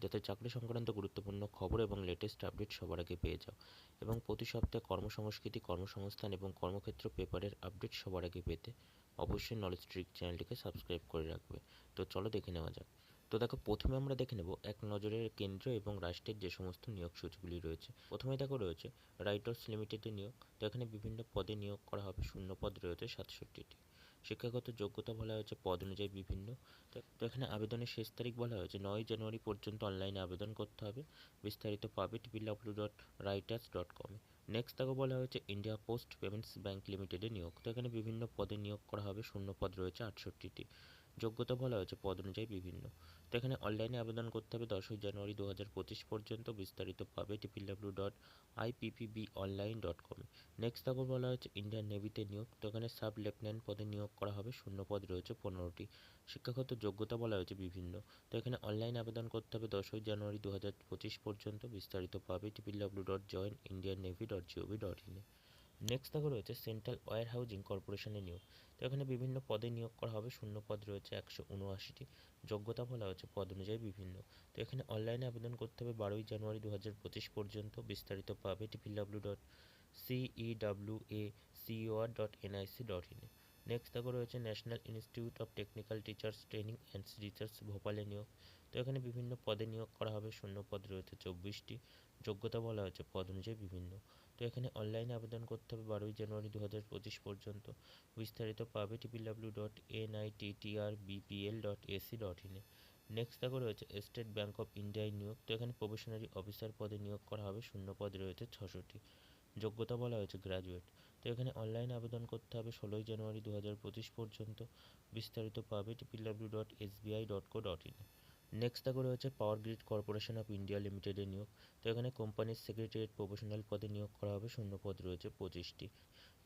যাতে চাকরি সংক্রান্ত গুরুত্বপূর্ণ খবর এবং লেটেস্ট আপডেট সবার আগে পেয়ে যাও এবং প্রতি সপ্তাহে কর্মসংস্কৃতি, কর্মসংস্থান এবং কর্মক্ষেত্র পেপারের আপডেট সবার আগে পেতে অবশ্যই নলেজ ট্রিক চ্যানেলটিকে সাবস্ক্রাইব করে রাখবে। তো চলো দেখে নেওয়া যাক। তো দেখো, প্রথমে আমরা দেখে নেব এক নজরের কেন্দ্র এবং রাষ্ট্রের যে সমস্ত নিয়োগ সূচিগুলি রয়েছে। প্রথমে দেখো রয়েছে রাইটার্স লিমিটেডের নিয়োগ। তো এখানে বিভিন্ন পদে নিয়োগ করা হবে। শূন্য পদ রয়েছে সাতষট্টিটি। শিক্ষাগত যোগ্যতা বলা হয়েছে, পদ অনুযায়ী বিভিন্ন। তো এখানে আবেদনের শেষ তারিখ বলা হয়েছে নয় জানুয়ারি পর্যন্ত অনলাইনে আবেদন করতে হবে। বিস্তারিত পাবে টিপিডাব্লিউ ডট রাইটার্স ডট কমে নেক্সট তাকে বলা হয়েছে ইন্ডিয়া পোস্ট পেমেন্টস ব্যাংক লিমিটেডে নিয়োগ। তো এখানে বিভিন্ন পদে নিয়োগ করা হবে, শূন্য পদ রয়েছে আটষট্টিটি। যোগ্যতা বলা হয়েছে পদ অনুযায়ী বিভিন্ন। তো এখানে অনলাইনে আবেদন করতে হবে দশই জানুয়ারি দু হাজার পঁচিশ পর্যন্ত বিস্তারিত পাবে TPW dot IPPB online dot com next তারপর বলা হয়েছে ইন্ডিয়ান নেভিতে নিয়োগ। তো এখানে সাব লেফটেন্যান্ট পদে নিয়োগ করা হবে, শূন্য পদ রয়েছে, পনেরোটি। শিক্ষাগত যোগ্যতা বলা হয়েছে বিভিন্ন। তো এখানে অনলাইন আবেদন করতে হবে দশই জানুয়ারি দু হাজার পঁচিশ পর্যন্ত বিস্তারিত পাবে TPW dot join Indian navy dot GOV dot ইনে নেক্সট দেখো রয়েছে সেন্ট্রাল ওয়ার হাউজিং কর্পোরেশনের নিয়োগ। তো এখানে বিভিন্ন পদে নিয়োগ করা হবে, শূন্য পদ রয়েছে একশো উনআশিটি। যোগ্যতা বলা হচ্ছে পদ অনুযায়ী বিভিন্ন। তো এখানে অনলাইনে আবেদন করতে হবে বারোই জানুয়ারি দু হাজার পঁচিশ পর্যন্ত। বিস্তারিত পাবে TPW dot CEW A COR dot NIC dot in next দেখো রয়েছে national institute of technical teachers training and research ভোপালে নিয়োগ। তো এখানে বিভিন্ন পদে নিয়োগ করা হবে, শূন্য পদ রয়েছে চব্বিশটি। যোগ্যতা বলা হয়েছে পদ অনুযায়ী বিভিন্ন। তো এখানে অনলাইনে আবেদন করতে হবে বারোই জানুয়ারি দু হাজার পঁচিশ পর্যন্ত। বিস্তারিত পাবে TPW dot N I T T R BPL dot AC dot ইনে নেক্সট দেখো রয়েছে স্টেট ব্যাঙ্ক অফ ইন্ডিয়ায় নিয়োগ। তো এখানে প্রফেশনারি অফিসার পদে নিয়োগ করা হবে, শূন্য পদ রয়েছে ছশোটি। যোগ্যতা বলা হয়েছে গ্র্যাজুয়েট তো এখানে অনলাইন আবেদন করতে হবে ষোলোই জানুয়ারি দু হাজার পঁচিশ পর্যন্ত। বিস্তারিত পাবে TPW dot S SBI dot co dot in next দেখো রয়েছে power grid corporation of India লিমিটেডের নিয়োগ। তো এখানে কোম্পানির সেক্রেটারিয়েট প্রফেশনাল পদে নিয়োগ করা হবে, শূন্য পদ রয়েছে, পঁচিশটি।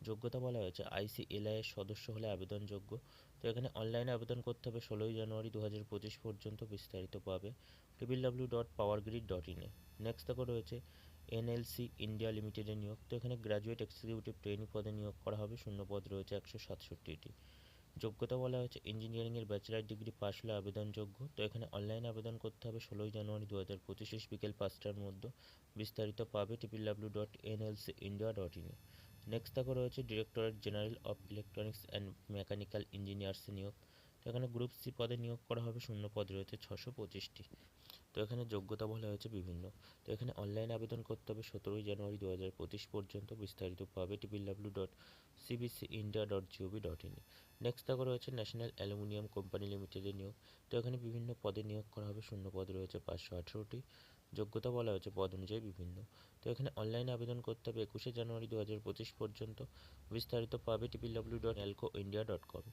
যোগ্যতা বলা হয়েছে আইসিএলআই এর সদস্য হলে আবেদনযোগ্য। তো এখানে অনলাইনে আবেদন করতে হবে, ষোলোই জানুয়ারি দু হাজার পঁচিশ পর্যন্ত বিস্তারিত পাবে। TPW dot power grid dot ইনে নেক্সট দেখো রয়েছে এনএলসি ইন্ডিয়া লিমিটেডের নিয়োগ। তো এখানে গ্র্যাজুয়েট এক্সিকিউটিভ ট্রেনি পদে নিয়োগ করা হবে, শূন্য পদ রয়েছে, একশো সাতষট্টিটি। যোগ্যতা বলা হয়েছে ইঞ্জিনিয়ারিংয়ের ব্যাচেলার ডিগ্রি পাস হলে আবেদনযোগ্য। তো এখানে অনলাইনে আবেদন করতে হবে ষোলোই জানুয়ারি দু হাজার পঁচিশ, বিকেল পাঁচটার মধ্যে। বিস্তারিত পাবে TPW dot NLC India dot ইনে নেক্সট থাকা রয়েছে directorate general of electronics and mechanical engineers নিয়োগ। এখানে গ্রুপ সি পদে নিয়োগ করা হবে, শূন্য পদ রয়েছে, ছশো পঁচিশটি। তো এখানে যোগ্যতা বলা হয়েছে বিভিন্ন। তো এখানে অনলাইন আবেদন করতে হবে সতেরোই জানুয়ারি দু হাজার পঁচিশ পর্যন্ত। বিস্তারিত পাবে TPW dot CBC India dot GOV dot in next দেখো রয়েছে ন্যাশনাল অ্যালুমিনিয়াম কোম্পানি লিমিটেডের নিয়োগ। তো এখানে বিভিন্ন পদে নিয়োগ করা হবে। শূন্য পদ রয়েছে পাঁচশো আঠেরোটি। যোগ্যতা বলা হয়েছে পদ অনুযায়ী বিভিন্ন। তো এখানে অনলাইনে আবেদন করতে হবে একুশে জানুয়ারি দু হাজার পঁচিশ পর্যন্ত। বিস্তারিত পাবে TPW dot Elco India dot com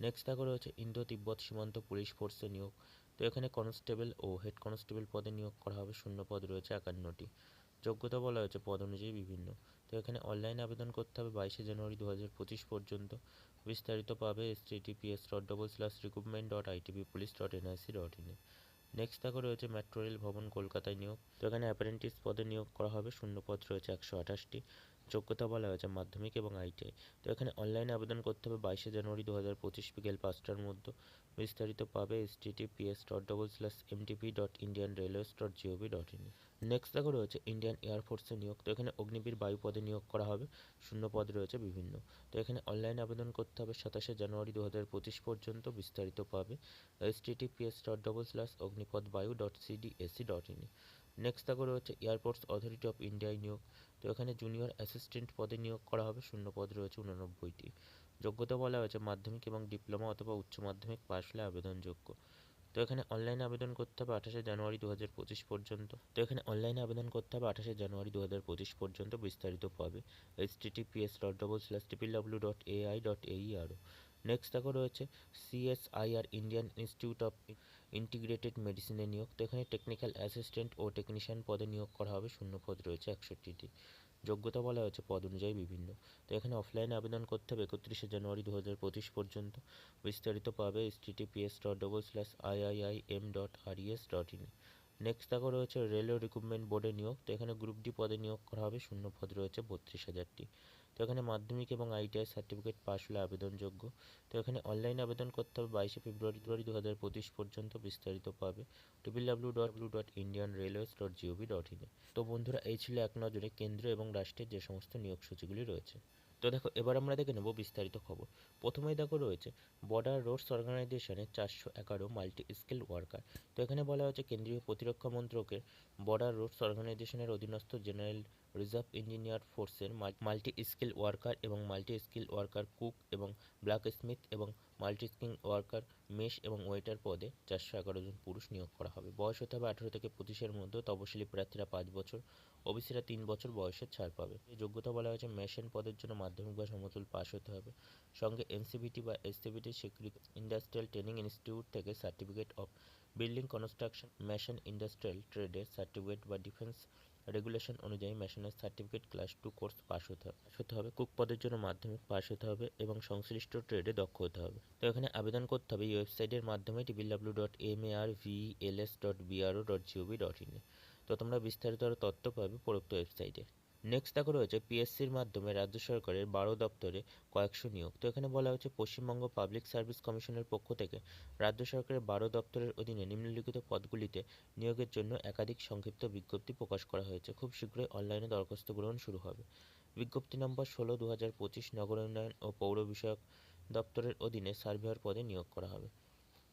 next দেখো রয়েছে ইন্দো তিব্বত সীমান্ত পুলিশ ফোর্সে নিয়োগ। তো এখানে কনস্টেবল ও হেড কনস্টেবল পদে নিয়োগ করা হবে, শূন্য পদ রয়েছে একান্নটি। যোগ্যতা বলা হয়েছে, পদ অনুযায়ী বিভিন্ন। তো এখানে অনলাইনে আবেদন করতে হবে বাইশে জানুয়ারি দু হাজার পঁচিশ পর্যন্ত। বিস্তারিত পাবে S TPS dot double slash recruitment dot ITP police dot NIC dot ইনে নেক্সট দেখো রয়েছে মেট্রো রেল ভবন কলকাতায় নিয়োগ। তো এখানে অ্যাপারেন্টিস পদে নিয়োগ করা হবে, শূন্য পদ রয়েছে একশো আঠাশটি। যোগ্যতা বলা হয়েছে মাধ্যমিক এবং আইটিআই তো এখানে অনলাইনে আবেদন করতে হবে বাইশে জানুয়ারি দু হাজার পঁচিশ বিকেল পাঁচটার মধ্যে। বিস্তারিত পাবে S TTPS dot double slash MTP dot Indian railways dot GOV dot in next দেখো রয়েছে ইন্ডিয়ান এয়ারফোর্সে নিয়োগ, তো এখানে অগ্নিবীর বায়ু পদে নিয়োগ করা হবে, শূন্য পদ রয়েছে বিভিন্ন। তো এখানে অনলাইনে আবেদন করতে হবে সাতাশে জানুয়ারি দু হাজার পঁচিশ পর্যন্ত, বিস্তারিত পাবে S dot double slash Agnipath Vayu dot CDAC dot in next দেখো রয়েছে এয়ারপোর্টস অথরিটি অফ ইন্ডিয়ায় নিয়োগ, তো এখানে জুনিয়র অ্যাসিস্ট্যান্ট পদে নিয়োগ করা হবে, শূন্য পদ রয়েছে উননব্বইটি। যোগ্যতা বলা হয়েছে, মাধ্যমিক এবং ডিপ্লোমা অথবা উচ্চ মাধ্যমিক পাশ হলে আবেদনযোগ্য। তো এখানে অনলাইনে আবেদন করতে হবে আঠাশে জানুয়ারি দু হাজার পঁচিশ পর্যন্ত। তো এখানে অনলাইনে আবেদন করতে হবে আঠাশে জানুয়ারি দু হাজার পঁচিশ পর্যন্ত বিস্তারিত পাবে। H TTPS dot double slash TPW dot AI dot এই আরও নেক্সট দেখো রয়েছে CSIR Indian institute of integrated মেডিসিনে নিয়োগ। তো এখানে টেকনিক্যাল অ্যাসিস্ট্যান্ট ও টেকনিশিয়ান পদে নিয়োগ করা হবে শূন্য পদ রয়েছে একষট্টিটি। যোগ্যতা বলা হয়েছে, পদ অনুযায়ী বিভিন্ন। তো এখানে অফলাইনে আবেদন করতে হবে, একত্রিশে জানুয়ারি দু হাজার পঁচিশ পর্যন্ত। বিস্তারিত পাবে S T TPS dot double slash III M dot RES dot in next দেখো রয়েছে রেলওয়ে রিক্রুটমেন্ট বোর্ডে নিয়োগ। তো এখানে গ্রুপ ডি পদে নিয়োগ করা হবে, শূন্য পদ রয়েছে, বত্রিশ হাজারটি। তো এখানে মাধ্যমিক এবং আইটিআই সার্টিফিকেট পাস হলে আবেদনযোগ্য। তো এখানে অনলাইন আবেদন করতে হবে বাইশে ফেব্রুয়ারি দু হাজার পঁচিশ পর্যন্ত বিস্তারিত পাবে। W dot blue dot Indian railways dot GOV dot ইনে তো বন্ধুরা, এই ছিল এক নজরে কেন্দ্র এবং রাষ্ট্রের যে সমস্ত নিয়োগ সূচিগুলি রয়েছে। তো দেখো, এবার আমরা দেখে নেব বিস্তারিত খবর। প্রথমেই দেখো রয়েছে বর্ডার রোডস অর্গানাইজেশনের চারশো এগারো মাল্টি স্কিল ওয়ার্কার তো এখানে বলা হয়েছে, কেন্দ্রীয় প্রতিরক্ষা মন্ত্রকের বর্ডার রোডস অর্গানাইজেশনের অধীনস্থ জেনারেল রিজার্ভ ইঞ্জিনিয়ার ফোর্সের মাল্টি স্কিল ওয়ার্কার এবং মাল্টি স্কিল ওয়ার্কার কুক এবং ব্ল্যাক স্মিথ এবং মাল্টি স্কিল ওয়ার্কার মেশ এবং ওয়েটার পদে চারশো এগারো জন পুরুষ নিয়োগ করা হবে। বয়স হতে হবে আঠেরো থেকে পঁচিশের মধ্যে, তপশিলি প্রার্থীরা পাঁচ বছর, ওবিসিরা তিন বছর বয়সের ছাড় পাবে। যোগ্যতা বলা হয়েছে মেশিন পদের জন্য মাধ্যমিক বা সমতুল পাশ হতে হবে। সঙ্গে এনসিবিটি বা এসসিবিটি স্বীকৃত ইন্ডাস্ট্রিয়াল ট্রেনিং ইনস্টিটিউট থেকে certificate of building construction, machine industrial ট্রেডের certificate বা ডিফেন্স রেগুলেশন অনুযায়ী national certificate class two course pass হতে হবে। হতে হবে কুক পদের জন্য মাধ্যমিক পাস হতে হবে এবং সংশ্লিষ্ট ট্রেডে দক্ষ হতে হবে। তো এখানে আবেদন করতে হবে এই ওয়েবসাইটের মাধ্যমে TBL W dot M A R V L S dot BRO dot GOV dot in তো তোমরা বিস্তারিত আরও তথ্য পাবে উপরোক্ত ওয়েবসাইটে। নেক্সট দেখো রয়েছে পিএসসির মাধ্যমে রাজ্য সরকারের বারো দপ্তরে কয়েকশো নিয়োগ। তো এখানে বলা হয়েছে পশ্চিমবঙ্গ পাবলিক সার্ভিস কমিশনের পক্ষ থেকে রাজ্য সরকারের বারো দপ্তরের অধীনে নিম্নলিখিত পদগুলিতে নিয়োগের জন্য একাধিক সংক্ষিপ্ত বিজ্ঞপ্তি প্রকাশ করা হয়েছে। খুব শীঘ্রই অনলাইনে দরখাস্ত গ্রহণ শুরু হবে। বিজ্ঞপ্তি নম্বর ষোলো দু হাজার পঁচিশ, নগর উন্নয়ন ও পৌর বিষয়ক দপ্তরের অধীনে সার্ভেয়ার পদে নিয়োগ করা হবে।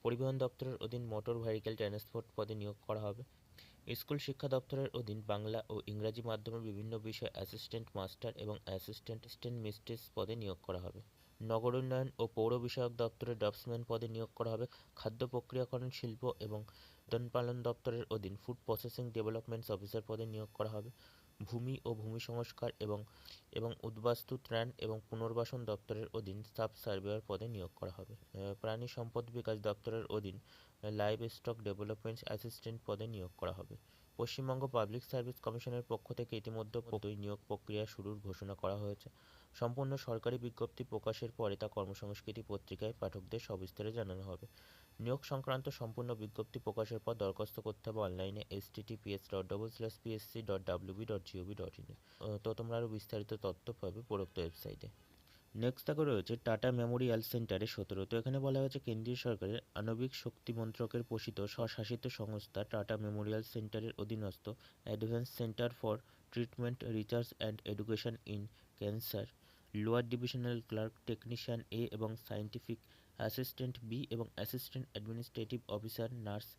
পরিবহন দপ্তরের অধীন মোটর ভেহিকেল ট্রান্সপোর্ট পদে নিয়োগ করা হবে। স্কুল শিক্ষা দপ্তরের অধীন বাংলা ও ইংরাজি মাধ্যমের বিভিন্ন বিষয়ে অ্যাসিস্ট্যান্ট মাস্টার এবং অ্যাসিস্ট্যান্ট অ্যাসিস্ট্যান্ট মিস্ট্রেস পদে নিয়োগ করা হবে। নগর উন্নয়ন ও পৌর বিষয়ক দপ্তরের ড্রাফটসম্যান পদে নিয়োগ করা হবে। খাদ্য প্রক্রিয়াকরণ, শিল্প এবং উদ্যান পালন দপ্তরের অধীন ফুড প্রসেসিং ডেভেলপমেন্টস অফিসার পদে নিয়োগ করা হবে। ভূমি ও ভূমি সংস্কার এবং এবং উদ্বাস্তু, ত্রাণ এবং পুনর্বাসন দপ্তরের অধীন সাব সার্ভেয়ার পদে নিয়োগ করা হবে। প্রাণী সম্পদ বিকাশ দপ্তরের অধীন লাইভ স্টক ডেভেলপমেন্টস অ্যাসিস্ট্যান্ট পদে নিয়োগ করা হবে। পশ্চিমবঙ্গ পাবলিক সার্ভিস কমিশনের পক্ষ থেকে ইতিমধ্যে নিয়োগ প্রক্রিয়া শুরুর ঘোষণা করা হয়েছে। সম্পূর্ণ সরকারি বিজ্ঞপ্তি প্রকাশের পরে তা কর্মসংস্কৃতি পত্রিকায় পাঠকদের সবিস্তারে জানানো হবে। নিয়োগ সংক্রান্ত সম্পূর্ণ বিজ্ঞপ্তি প্রকাশের পর দরখাস্ত করতে হবে অনলাইনে S T T PS dot double slash PSC dot WB dot GOV dot ইনে তো তোমরা আরও বিস্তারিত তথ্য পাবে উপরোক্ত ওয়েবসাইটে। নেক্সট দেখো রয়েছে টাটা মেমোরিয়াল সেন্টারে সতেরো। তো এখানে বলা হয়েছে কেন্দ্রীয় সরকারের আণবিক শক্তি মন্ত্রকের পোষিত স্বশাসিত সংস্থা টাটা মেমোরিয়াল সেন্টারের অধীনস্থ advance centre for treatment research and education in cancer lower divisional clerk technician A এবং সায়েন্টিফিক অ্যাসিস্ট্যান্ট বি এবং assistant administrative officer nurse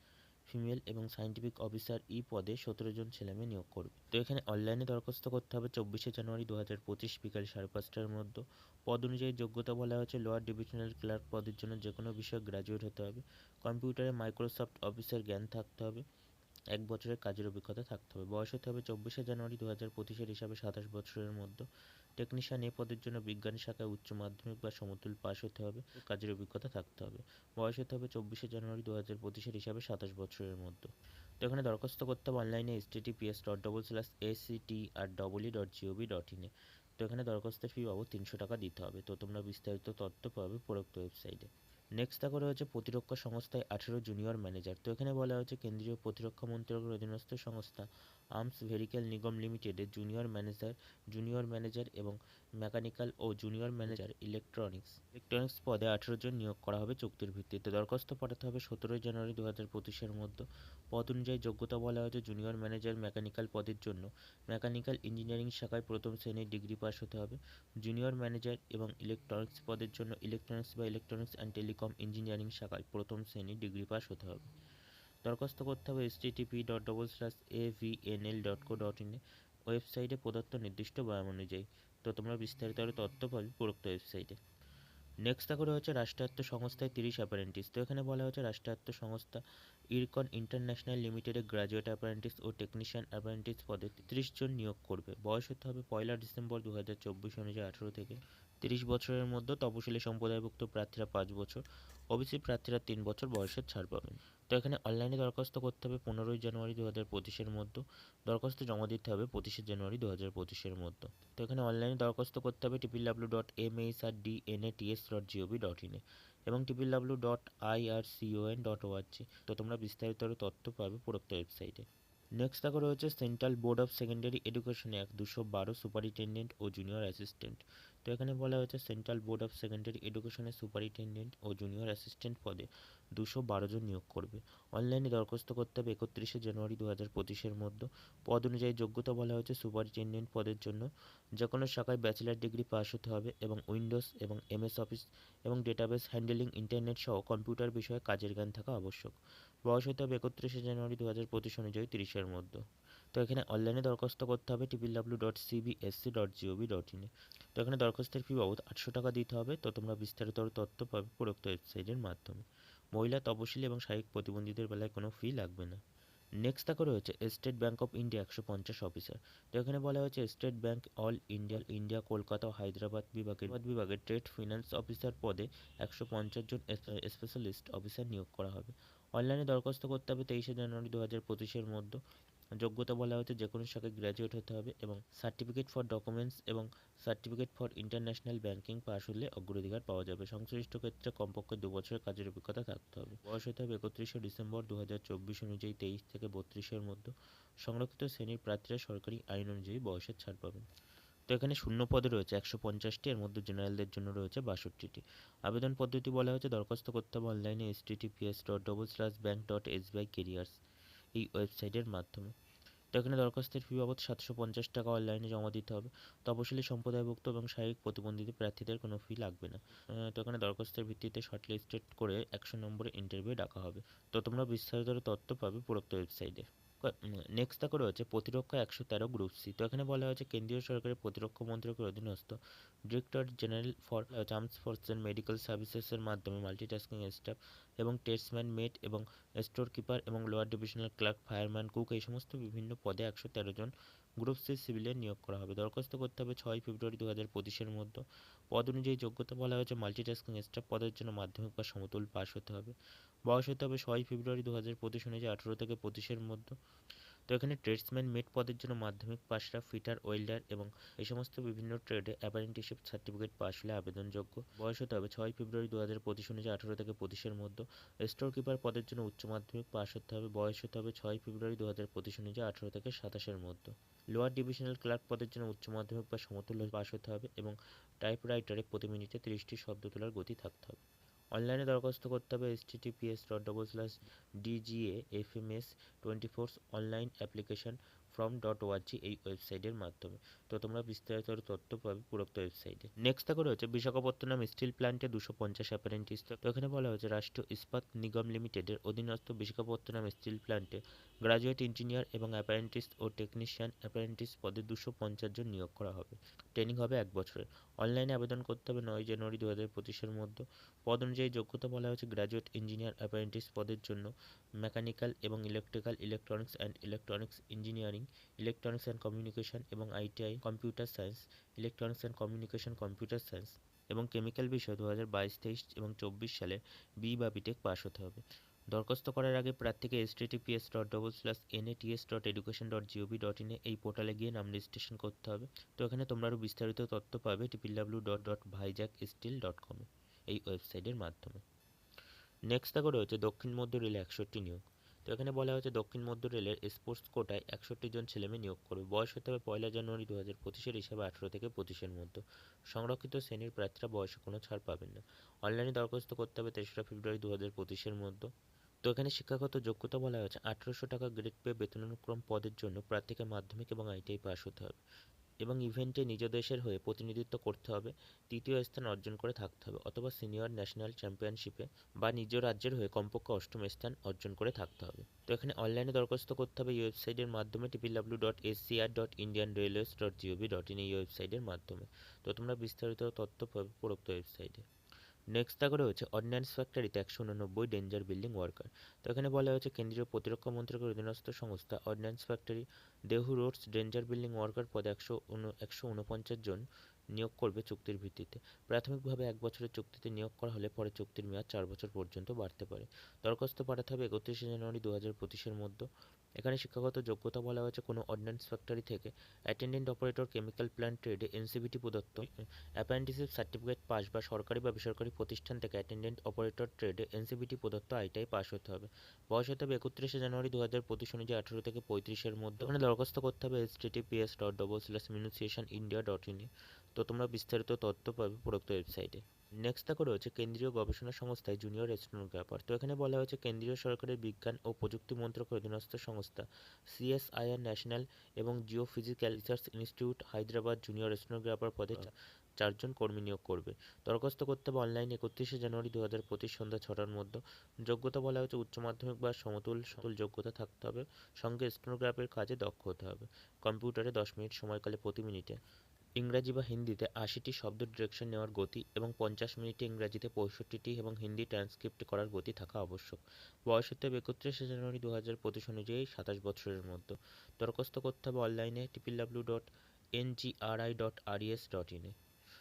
female এবং সায়েন্টিফিক অফিসার ই পদে সতেরো জন ছেলেমেয়ে নিয়োগ করবে। তো এখানে অনলাইনে দরখাস্ত করতে হবে চব্বিশে জানুয়ারি দু হাজার পঁচিশ বিকাল সাড়ে পাঁচটার মধ্যে। পদ অনুযায়ী যোগ্যতা বলা হয়েছে লোয়ার ডিভিশনাল ক্লার্ক পদের জন্য যে কোনো বিষয়ে গ্র্যাজুয়েট হতে হবে। কম্পিউটারে মাইক্রোসফট অফিসের জ্ঞান থাকতে হবে। এক বছরের কাজের অভিজ্ঞতা থাকতে হবে। বয়স হতে হবে চব্বিশে জানুয়ারি দু হাজার পঁচিশের হিসাবে সাতাশ বছরের মধ্যে। টেকনিশিয়ান এ পদের জন্য বিজ্ঞান শাখায় উচ্চ মাধ্যমিক বা সমতুল পাশ হতে হবে। কাজের অভিজ্ঞতা থাকতে হবে। বয়স হতে হবে চব্বিশে জানুয়ারি দু হাজার পঁচিশের হিসাবে সাতাশ বছরের মধ্যে। তো এখানে দরখাস্ত করতে হবে অনলাইনে S T PS dot double slash ACT R double E dot GOV dot ইনে তো এখানে দরখাস্তের ফি বাবদ তিনশো টাকা দিতে হবে। তো তোমরা বিস্তারিত তথ্য পাবে উপরোক্ত ওয়েবসাইটে। নেক্সট দেখো রয়েছে প্রতিরক্ষা সংস্থায় আঠেরো জুনিয়র ম্যানেজার তো এখানে বলা হয়েছে কেন্দ্রীয় প্রতিরক্ষা মন্ত্রকের অধীনস্থ সংস্থা। আর্মস ভেহিক্যাল নিগম লিমিটেডের জুনিয়র ম্যানেজার জুনিয়র ম্যানেজার এবং মেকানিক্যাল ও জুনিয়র ম্যানেজার ইলেকট্রনিক্স। ইলেকট্রনিক্স পদে আঠেরো জন নিয়োগ করা হবে চুক্তির ভিত্তিতে। দরখাস্ত পাঠাতে হবে সতেরোই জানুয়ারি দু হাজার পঁচিশের মধ্যে। পদ অনুযায়ী যোগ্যতা বলা হয়েছে জুনিয়র ম্যানেজার মেকানিক্যাল পদের জন্য। মেকানিক্যাল ইঞ্জিনিয়ারিং শাখায় প্রথম শ্রেণির ডিগ্রি পাস হতে হবে। জুনিয়র ম্যানেজার এবং ইলেকট্রনিক্স পদের জন্য ইলেকট্রনিক্স বা ইলেকট্রনিক্স অ্যান্ড টেলিকম ইঞ্জিনিয়ারিং শাখায় প্রথম শ্রেণির ডিগ্রি পাস হতে হবে। দরখাস্ত করতে হবে S TTP dot double slash A. Dot co dot in ওয়েবসাইটে প্রদত্ত নির্দিষ্ট ব্যায়াম অনুযায়ী। তো তোমরা বিস্তারিত আরও তথ্য পাবে উপরোক্ত ওয়েবসাইটে। নেক্সট দেখো হচ্ছে রাষ্ট্রায়ত্ত সংস্থায় তিরিশ অ্যাপারেন্টিস তো এখানে বলা হচ্ছে রাষ্ট্রায়ত্ত সংস্থা ইরকন ইন্টারন্যাশনাল লিমিটেডে গ্র্যাজুয়েট অ্যাপ্রেন্টিস ও টেকনিশিয়ান অ্যাপ্রেন্টিস পদে তিরিশ জন নিয়োগ করবে। বয়স হতে হবে পয়লা ডিসেম্বর দু হাজার চব্বিশ অনুযায়ী আঠেরো থেকে তিরিশ বছরের মধ্যে তপশিলি সম্প্রদায়ভুক্ত প্রার্থীরা পাঁচ বছর, ওবিসি প্রার্থীরা তিন বছর বয়সের ছাড় পাবেন। তো এখানে অনলাইনে দরখাস্ত করতে হবে পনেরোই জানুয়ারি দু হাজার পঁচিশের মধ্যে। দরখাস্ত জমা দিতে হবে পঁচিশে জানুয়ারি দু হাজার পঁচিশের মধ্যে। তো এখানে অনলাইনে দরখাস্ত করতে হবে TPL W dot M H R D N A T S dot GOV dot ইনে এবং TPL W dot I R CON dot ORG তো তোমরা বিস্তারিত তথ্য পাবে উপরোক্ত ওয়েবসাইটে নেক্সট দেখো রয়েছে central board of secondary education এক দুশো বারো সুপারিনটেন্ডেন্ট ও জুনিয়র অ্যাসিস্ট্যান্ট তো এখানে বলা হয়েছে সেন্ট্রাল বোর্ড অফ সেকেন্ডারি এডুকেশনের সুপারিনটেন্ডেন্ট ও জুনিয়র অ্যাসিস্ট্যান্ট পদে দুশো বারো জন নিয়োগ করবে। অনলাইনে দরখাস্ত করতে হবে একত্রিশে জানুয়ারি দু হাজার পঁচিশের মধ্যে। পদ অনুযায়ী যোগ্যতা বলা হয়েছে সুপারিনটেন্ডেন্ট পদের জন্য। যে কোনো শাখায় ব্যাচেলার ডিগ্রি পাস হতে হবে এবং উইন্ডোজ এবং এমএস অফিস এবং ডেটাবেস হ্যান্ডেলিং ইন্টারনেট সহ কম্পিউটার বিষয়ে কাজের জ্ঞান থাকা আবশ্যক। বয়স হতে হবে একত্রিশে জানুয়ারি দু হাজার পঁচিশ অনুযায়ী তিরিশের মধ্যে। তো এখানে অনলাইনে দরখাস্ত করতে হবে TPL W dot CBSC dot GOV dot ইনে তো এখানে দরখাস্তের ফি বাবদ আটশো টাকা দিতে হবে। তো তোমরা বিস্তারিত তথ্য পাবে উপরোক্ত ওয়েবসাইটের মাধ্যমে। মহিলা তপশিলি এবং শারীরিক প্রতিবন্ধীদের বেলায় কোনো ফি লাগবে না। নেক্সট তাকে রয়েছে স্টেট ব্যাঙ্ক অফ ইন্ডিয়া একশো পঞ্চাশ অফিসার তো এখানে বলা হয়েছে state bank all India India Kolkata ও হায়দ্রাবাদ বিভাগের বিভাগের ট্রেড ফিনান্স অফিসার পদে একশো পঞ্চাশ জন স্পেশালিস্ট অফিসার নিয়োগ করা হবে। অনলাইনে দরখাস্ত করতে হবে তেইশে জানুয়ারি দু হাজার পঁচিশের মধ্যে। যোগ্যতা বলা হয়েছে যে কোনো শাখায় গ্র্যাজুয়েট হতে হবে এবং সার্টিফিকেট ফর ডকুমেন্টস এবং certificate for international banking pass হলে অগ্রাধিকার পাওয়া যাবে। সংশ্লিষ্ট ক্ষেত্রে কমপক্ষে দু বছরের কাজের অভিজ্ঞতা থাকতে হবে। বয়স হতে হবে একত্রিশে ডিসেম্বর দু হাজার চব্বিশ অনুযায়ী তেইশ থেকে বত্রিশের মধ্যে। সংরক্ষিত শ্রেণির প্রার্থীরা সরকারি আইন অনুযায়ী বয়সের ছাড় পাবেন। তো এখানে শূন্য পদে রয়েছে, একশো পঞ্চাশটি, এর মধ্যে জেনারেলদের জন্য রয়েছে বাষট্টিটি। আবেদন পদ্ধতি বলা হয়েছে দরখাস্ত করতে হবে অনলাইনে S TTPS dot double slash bank dot SBI careers এই ওয়েবসাইটের মাধ্যমে। তো এখানে দরখাস্তের ফি বাবদ সাতশো পঞ্চাশ টাকা অনলাইনে জমা দিতে হবে। তপশিলি সম্প্রদায়ভুক্ত এবং শারীরিক প্রতিবন্ধিত প্রার্থীদের কোনো ফি লাগবে না। তো এখানে দরখাস্তের ভিত্তিতে শর্টলিস্টেড করে একশো নম্বরে ইন্টারভিউ ডাকা হবে। তো তোমরা বিস্তারিত তথ্য পাবে উপরোক্ত ওয়েবসাইটে নেক্সট দেখো রয়েছে প্রতিরক্ষা একশো তেরো গ্রুপ সি তো এখানে বলা হয়েছে কেন্দ্রীয় সরকারের প্রতিরক্ষা মন্ত্রকের অধীনস্থ director general for arms force medical সার্ভিসেসের মাধ্যমে মাল্টিটাস্কিং স্টাফ এবং টেস্টম্যান মেট এবং স্টোর কিপার এবং lower divisional clerk fireman cook এই সমস্ত বিভিন্ন পদে একশো তেরো জন গ্রুপ সি সিভিলিয়ান নিয়োগ করা হবে। দরখাস্ত করতে হবে ছয় ফেব্রুয়ারি দু হাজার পঁচিশের মধ্যে। পদ অনুযায়ী যোগ্যতা বলা হয়েছে মাল্টিটাস্কিং স্টাফ পদের জন্য মাধ্যমিক বা সমতুল পাস হতে হবে। বয়স হতে হবে ছয় ফেব্রুয়ারি দু হাজার পঁচিশ অনুযায়ী আঠেরো থেকে পঁচিশের মধ্যে। তো এখানে ট্রেডসম্যান মেট পদের জন্য মাধ্যমিক পাশরা ফিটার ওয়েল্ডার এবং এই সমস্ত বিভিন্ন ট্রেডে অ্যাপারেন্টিসিপ সার্টিফিকেট পাশ হলে আবেদনযোগ্য। বয়স হতে হবে ছয় ফেব্রুয়ারি দু হাজার পঁচিশ অনুযায়ী আঠেরো থেকে পঁচিশের মধ্যে। স্টোর কিপার পদের জন্য উচ্চ মাধ্যমিক পাশ হতে হবে। বয়স হতে হবে ছয় ফেব্রুয়ারি দু হাজার পঁচিশ অনুযায়ী আঠেরো থেকে সাতাশের মধ্যে। লোয়ার ডিভিশনাল ক্লার্ক পদের জন্য উচ্চ মাধ্যমিক বা সমতুল্য পাশ হতে হবে এবং টাইপ টাইপরাইটারে প্রতি মিনিটে তিরিশটি শব্দ তোলার গতি থাকতে হবে। অনলাইনে দরখাস্ত করতে হবে S T TPS dot double slash DGA F M S twenty four online application from dot ORG এই ওয়েবসাইটের মাধ্যমে। তো তোমরা বিস্তারিত তথ্য পাবে পুরোক্ত ওয়েবসাইটে নেক্সট দেখো রয়েছে বিশাখাপত্তনম স্টিল প্ল্যান্টে দুশো পঞ্চাশ অ্যাপারেন্টিস তো এখানে বলা হয়েছে রাষ্ট্রীয় ইস্পাত নিগম লিমিটেডের অধীনস্থ বিশাখাপত্তনম স্টিল প্ল্যান্টে গ্রাজুয়েট ইঞ্জিনিয়ার এবং অ্যাপারেন্টিস ও টেকনিশিয়ান অ্যাপারেন্টিস পদে দুশো পঞ্চাশ জন নিয়োগ করা হবে। ট্রেনিং হবে এক বছরের অনলাইনে আবেদন করতে হবে নয় জানুয়ারি দু হাজার পঁচিশের মধ্যে। পদ অনুযায়ী যোগ্যতা বলা হয়েছে গ্র্যাজুয়েট ইঞ্জিনিয়ার অ্যাপারেন্টিস পদের জন্য মেকানিক্যাল এবং electrical electronics and electronics engineering electronics and communication এবং ITI computer science electronics and communication computer science এবং কেমিক্যাল বিষয় দু হাজার বাইশ, তেইশ এবং চব্বিশ সালে বি বা বিটেক পাস হতে হবে। দরখাস্ত করার আগে প্রার্থীকে S dot double slash NATS dot education dot GOV dot ইনে এই পোর্টালে গিয়ে নাম রেজিস্ট্রেশন করতে হবে। তো এখানে তোমরা আরও বিস্তারিত তথ্য পাবে TPL W dot dot Vizag steel dot কমে এই ওয়েবসাইটের মাধ্যমে। নেক্সট দেখো রয়েছে দক্ষিণ মধ্য রেলে একষট্টি নিয়োগ। তো এখানে বলা হয়েছে দক্ষিণ মধ্য রেলের স্পোর্টস কোটায় একষট্টি জন ছেলেমেয়ে নিয়োগ করবে। বয়স হতে হবে পয়লা জানুয়ারি দু হাজার পঁচিশের হিসাবে আঠেরো থেকে পঁচিশের মধ্যে। সংরক্ষিত শ্রেণির প্রার্থীরা বয়সে কোনো ছাড় পাবেন না। অনলাইনে দরখাস্ত করতে হবে তেসরা ফেব্রুয়ারি দু হাজার পঁচিশের মধ্যে। তো এখানে শিক্ষাগত যোগ্যতা বলা হয়েছে, আঠেরোশো টাকা গ্রেড পে বেতনানুক্রম পদের জন্য প্রার্থীকে মাধ্যমিক এবং আইটিআই পাস হতে হবে। এবং ইভেন্টে নিজ দেশের হয়ে প্রতিনিধিত্ব করতে হবে, তৃতীয় স্থান অর্জন করে থাকতে হবে, অথবা সিনিয়র ন্যাশনাল চ্যাম্পিয়নশিপে বা নিজ রাজ্যের হয়ে কমপক্ষে অষ্টম স্থান অর্জন করে থাকতে হবে। তো এখানে অনলাইনে দরখাস্ত করতে হবে এই ওয়েবসাইটের মাধ্যমে TP W dot ACR dot Indian railways dot GOV dot in এই ওয়েবসাইটের মাধ্যমে। তো তোমরা বিস্তারিত তথ্য পাবে উপরোক্ত ওয়েবসাইটে নেক্সট দেখো রয়েছে অর্ডিন্যান্স ফ্যাক্টরিতে একশো উননব্বই ডেঞ্জার বিল্ডিং ওয়ার্কার তো এখানে বলা হয়েছে কেন্দ্রীয় প্রতিরক্ষা মন্ত্রকের অধীনস্থ সংস্থা ordnance factory Dehu roads danger building worker পদে একশো একশো উনপঞ্চাশ জন নিয়োগ করবে চুক্তির ভিত্তিতে। প্রাথমিকভাবে এক বছরের চুক্তিতে নিয়োগ করা হলে পরে চুক্তির মেয়াদ চার বছর পর্যন্ত বাড়তে পারে। দরখাস্ত পাঠাতে হবে একত্রিশে জানুয়ারি দু হাজার পঁচিশের মধ্যে। এখানে শিক্ষাগত যোগ্যতা বলা হয়েছে কোনো অর্ডিন্যান্স ফ্যাক্টরি থেকে অ্যাটেন্ডেন্ট অপারেটর কেমিক্যাল প্ল্যান্ট ট্রেডে এনসিবিটি প্রদত্ত অ্যাপ্রেন্টিসশিপ সার্টিফিকেট পাস বা সরকারি বা বেসরকারি প্রতিষ্ঠান থেকে অ্যাটেন্ডেন্ট অপারেটর ট্রেডে এনসিবিটি প্রদত্ত আইটাই পাস হতে হবে। বয়স হতে হবে একত্রিশে জানুয়ারি দু হাজার পঁচিশ অনুযায়ী আঠেরো থেকে পঁয়ত্রিশের মধ্যে। ওখানে দরখাস্ত করতে হবে S TTPS dot double slash munitions India dot ইনে তো তোমরা বিস্তারিত তথ্য পাবে উপরোক্ত ওয়েবসাইটে। নেক্সট দেখো রয়েছে কেন্দ্রীয় গবেষণা সংস্থায় জুনিয়র স্টেনোগ্রাফার তো এখানে বলা হয়েছে কেন্দ্রীয় সরকারের বিজ্ঞান ও প্রযুক্তি মন্ত্রকের অধীনস্থ সংস্থা সিএসআইআর ন্যাশনাল এবং geophysical research institute Hyderabad junior stenographer পদে চারজন কর্মী নিয়োগ করবে। দরখাস্ত করতে হবে অনলাইন একত্রিশে জানুয়ারি দু হাজার পঁচিশ সন্ধ্যা ছটার মধ্যে। যোগ্যতা বলা হয়েছে উচ্চ মাধ্যমিক বা সমতুল সমতুল যোগ্যতা থাকতে হবে। সঙ্গে স্টেনোগ্রাফের কাজে দক্ষ হতে হবে। কম্পিউটারে দশ মিনিট সময়কালে প্রতি মিনিটে। ইংরাজি বা হিন্দিতে আশিটি শব্দ ডিরেকশন নেওয়ার গতি এবং পঞ্চাশ মিনিটে ইংরাজিতে পঁয়ষট্টিটি এবং হিন্দি ট্রান্সক্রিপ্ট করার গতি থাকা আবশ্যক। বয়স হতে হবে একত্রিশে জানুয়ারি দু হাজার পঁচিশ অনুযায়ী সাতাশ বছরের মধ্যে। দরখাস্ত করতে হবে অনলাইনে TPL W dot NGRI dot RES dot ইনে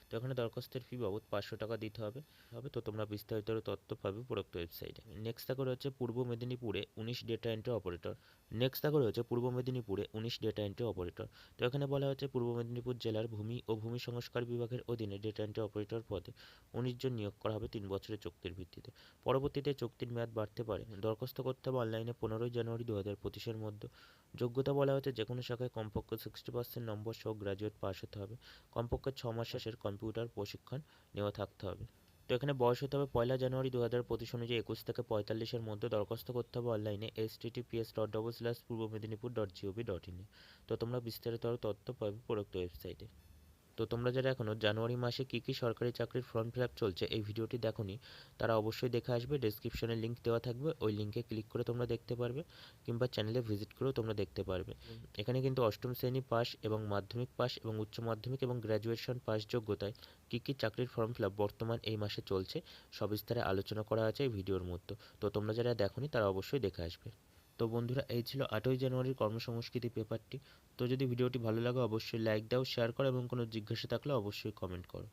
তো এখানে দরখাস্তের ফি বাবদ পাঁচশো টাকা দিতে হবে। হবে তো তোমরা বিস্তারিত তথ্য পাবে উপরোক্ত ওয়েবসাইটে নেক্সট দেখো রয়েছে পূর্ব মেদিনীপুরে উনিশ ডেটা এন্ট্রি অপারেটর নেক্সট দেখো রয়েছে পূর্ব মেদিনীপুরে উনিশ ডেটা এন্ট্রি অপারেটর তো এখানে বলা হয়েছে পূর্ব মেদিনীপুর জেলার ভূমি ও ভূমি সংস্কার বিভাগের অধীনে ডেটা এন্ট্রি অপারেটর পদে উনিশ জন নিয়োগ করা হবে তিন বছরের চুক্তির ভিত্তিতে। পরবর্তীতে চুক্তির মেয়াদ বাড়তে পারে। দরখাস্ত করতে হবে অনলাইনে পনেরোই জানুয়ারি দু হাজার পঁচিশের মধ্যে। যোগ্যতা বলা হয়েছে যে কোনো শাখায় কমপক্ষে সিক্সটি পার্সেন্ট নম্বর সহ গ্রাজুয়েট পাস হতে হবে। কমপক্ষে ছ মাসের কম্পিউটার প্রশিক্ষণ নেওয়া থাকতে হবে। তো এখানে বয়স হতে হবে পয়লা জানুয়ারি দু হাজার পঁচিশ অনুযায়ী একুশ থেকে পঁয়তাল্লিশের মধ্যে দরখাস্ত করতে হবে অনলাইনে S TTPS dot double slash Purba Medinipur dot gov dot ইনে তো তোমরা বিস্তারিত আরও তথ্য পাবে উপরোক্ত ওয়েবসাইটে। তো তোমরা যারা এখনও জানুয়ারি মাসে কী কী সরকারি চাকরির ফর্ম ফিল আপ চলছে এই ভিডিওটি দেখোনি তারা অবশ্যই দেখে আসবে ডেসক্রিপশনে লিঙ্ক দেওয়া থাকবে ওই লিঙ্কে ক্লিক করে তোমরা দেখতে পারবে কিংবা চ্যানেলে ভিজিট করেও তোমরা দেখতে পারবে। এখানে কিন্তু অষ্টম শ্রেণি পাস এবং মাধ্যমিক পাস এবং উচ্চ মাধ্যমিক এবং গ্র্যাজুয়েশন পাস যোগ্যতায় কী কী চাকরির ফর্ম ফিল আপ বর্তমান এই মাসে চলছে সবিস্তারে আলোচনা করা আছে এই ভিডিওর মধ্যে। তো তোমরা যারা দেখোনি তারা অবশ্যই দেখে আসবে। তো বন্ধুরা, এই ছিল আটই জানুয়ারির কর্মসংস্কৃতি পেপারটি। তো যদি ভিডিওটি ভালো লাগে, অবশ্যই লাইক দাও শেয়ার করো এবং কোনো জিজ্ঞাসা থাকলে অবশ্যই কমেন্ট করো।